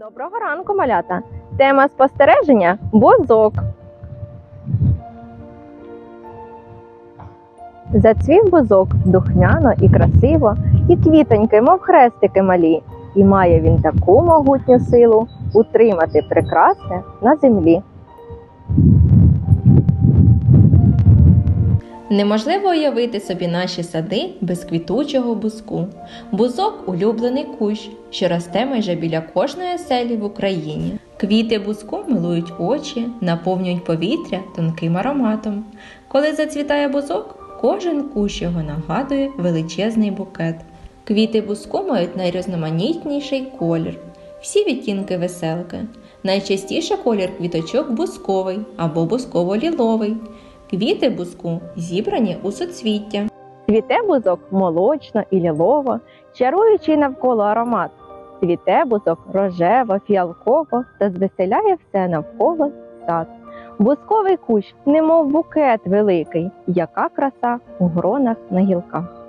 Доброго ранку, малята! Тема спостереження бузок. Зацвів бузок духняно і красиво, і квітоньки, мов хрестики малі, і має він таку могутню силу утримати прекрасне на землі. Неможливо уявити собі наші сади без квітучого бузку. Бузок улюблений кущ, що росте майже біля кожної оселі в Україні. Квіти бузку милують очі, наповнюють повітря тонким ароматом. Коли зацвітає бузок, кожен кущ його нагадує величезний букет. Квіти бузку мають найрізноманітніший колір. Всі відтінки веселки. Найчастіше колір квіточок бузковий або бузково-ліловий. Квіти бузку зібрані у соцвіття. Цвіте бузок молочно і лілово, чаруючий навколо аромат. Цвіте бузок рожево, фіалково та звеселяє все навколо сад. Бузковий кущ, немов букет великий, яка краса у гронах на гілках.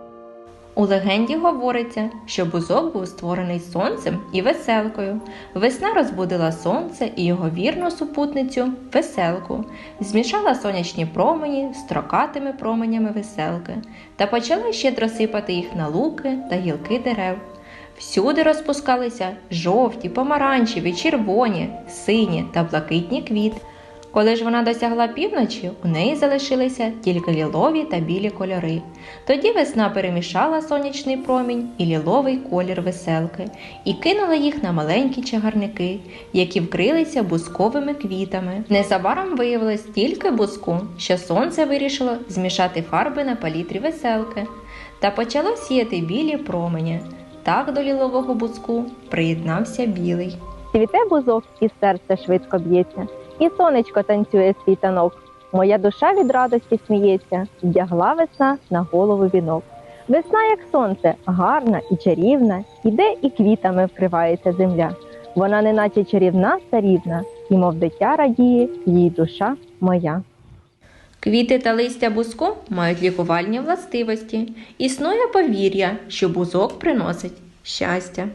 У легенді говориться, що бузок був створений сонцем і веселкою. Весна розбудила сонце і його вірну супутницю веселку, змішала сонячні промені з трокатими променями веселки та почала щедро сипати їх на луки та гілки дерев. Всюди розпускалися жовті, помаранчеві, червоні, сині та блакитні квіти. Коли ж вона досягла півночі, у неї залишилися тільки лілові та білі кольори. Тоді весна перемішала сонячний промінь і ліловий колір веселки і кинула їх на маленькі чагарники, які вкрилися бусковими квітами. Незабаром виявилось тільки буску, що сонце вирішило змішати фарби на палітрі веселки та почало сіяти білі промені. Так до лілового буску приєднався білий. Цвіте бузок, і серце швидко б'ється, і сонечко танцює свій танок. Моя душа від радості сміється, вдягла весна на голову вінок. Весна, як сонце, гарна і чарівна, іде і квітами вкривається земля. Вона неначе чарівна царівна, і мов дитя радіє їй душа моя. Квіти та листя бузку мають лікувальні властивості. Існує повір'я, що бузок приносить щастя.